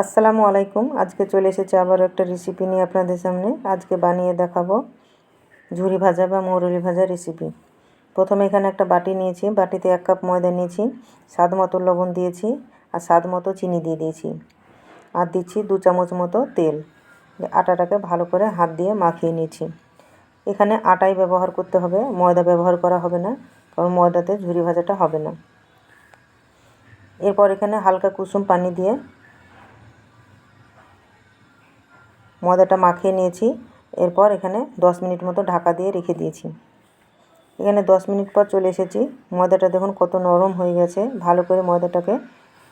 আসসালামু আলাইকুম। আজকে চলে এসেছে আবার একটা রেসিপি নিয়ে আপনাদের সামনে। আজকে বানিয়ে দেখাবো ঝুরি ভাজা বা মৌরলি ভাজা রেসিপি প্রথমে এখানে একটা বাটি নিয়েছি। বাটিতে এক কাপ ময়দা নিয়েছি, স্বাদ মতো লবণ দিয়েছি আর স্বাদ মতো চিনি দিয়ে দিয়েছি। আর দিচ্ছি দু চামচ মতো তেল। আটাটাকে ভালো করে হাত দিয়ে মাখিয়ে নিয়েছি। এখানে আটাই ব্যবহার করতে হবে, ময়দা ব্যবহার করা হবে না, কারণ ময়দাতে ঝুরি ভাজাটা হবে না। এরপর এখানে হালকা কুসুম পানি দিয়ে ময়দাটা মাখিয়ে নিয়েছি। এরপর এখানে দশ মিনিট মতো ঢাকা দিয়ে রেখে দিয়েছি। এখানে দশ মিনিট পর চলে এসেছি। ময়দাটা দেখুন কত নরম হয়ে গেছে। ভালো করে ময়দাটাকে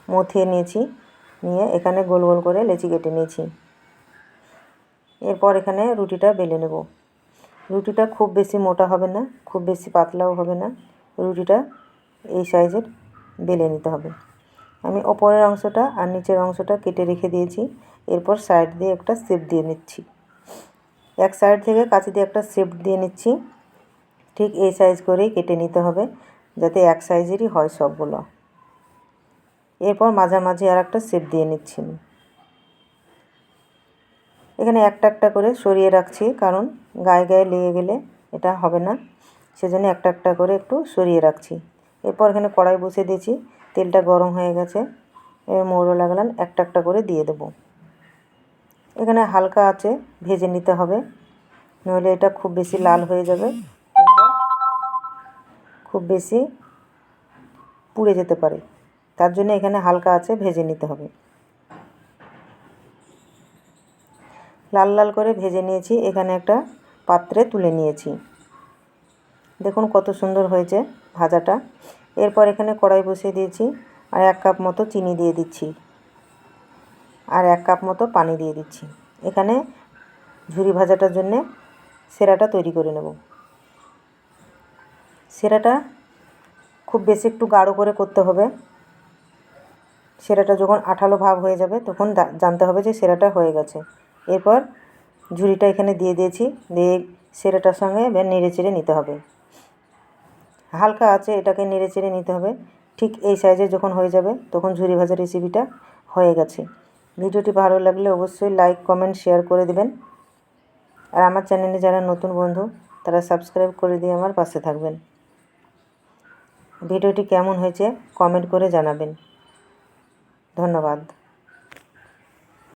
মথিয়ে নিয়েছি। নিয়ে এখানে গোল গোল করে লেচি কেটে নিয়েছি। এরপর এখানে রুটিটা বেলে নেব। রুটিটা খুব বেশি মোটা হবে না, খুব বেশি পাতলাও হবে না। রুটিটা এই সাইজের বেলে নিতে হবে। আমি ওপরের অংশটা আর নিচের অংশটা কেটে রেখে দিয়েছি। এরপর সাইড দিয়ে একটা শেপ দিয়ে নিচ্ছি। এক সাইড থেকে কাঁচি দিয়ে একটা শেপ দিয়ে নিচ্ছি। ঠিক এই সাইজ করেই কেটে নিতে হবে, যাতে এক সাইজেরই হয় সবগুলো। এরপর মাঝামাঝি আর একটা শেপ দিয়ে নিচ্ছি এখানে একটা একটা করে সরিয়ে রাখছি, কারণ গায়ে গায়ে লেগে গেলে এটা হবে না। সেজন্য একটা একটা করে একটু সরিয়ে রাখছি। এরপর এখানে কড়াই বসিয়ে দিয়েছি। তেলটা গরম হয়ে গেছে। এবার মৌরো লাগালাম, একটা একটা করে দিয়ে দেবো। এখানে হালকা আছে, ভেজে নিতে হবে। নইলে এটা খুব বেশি লাল হয়ে যাবে। খুব বেশি পুড়ে যেতে পারে। তার জন্য এখানে হালকা আছে, ভেজে নিতে হবে। লাল লাল করে ভেজে নিয়েছি। এখানে একটা পাত্রে তুলে নিয়েছি। দেখুন কত সুন্দর হয়েছে ভাজাটা। এরপর এখানে কড়াই বসিয়ে দিয়েছি আর এক কাপ মতো চিনি দিয়ে দিচ্ছি। আর এক কাপ মতো পানি দিয়ে দিচ্ছি। এখানে ঝুরি ভাজাটার জন্যে সেরাটা তৈরি করে নেব। সেরাটা খুব বেশি একটু গাঢ় করে করতে হবে। সেরাটা যখন আঠালো ভাব হয়ে যাবে তখন জানতে হবে যে সেরাটা হয়ে গেছে। এরপর ঝুড়িটা এখানে দিয়ে দিয়েছি। দিয়ে সেরাটার সঙ্গে এবার নেড়ে চেড়ে নিতে হবে। হালকা আছে, এটাকে নেড়ে চেড়ে নিতে হবে। ঠিক এই সাইজে যখন হয়ে যাবে, তখন ঝুরি ভাজা রেসিপিটা হয়ে গেছে। ভিডিওটি ভালো লাগলে অবশ্যই লাইক কমেন্ট শেয়ার করে দেবেন। আর আমার চ্যানেলে যারা নতুন বন্ধু, তারা সাবস্ক্রাইব করে দিয়ে আমার পাশে থাকবেন। ভিডিওটি কেমন হয়েছে কমেন্ট করে জানাবেন। ধন্যবাদ।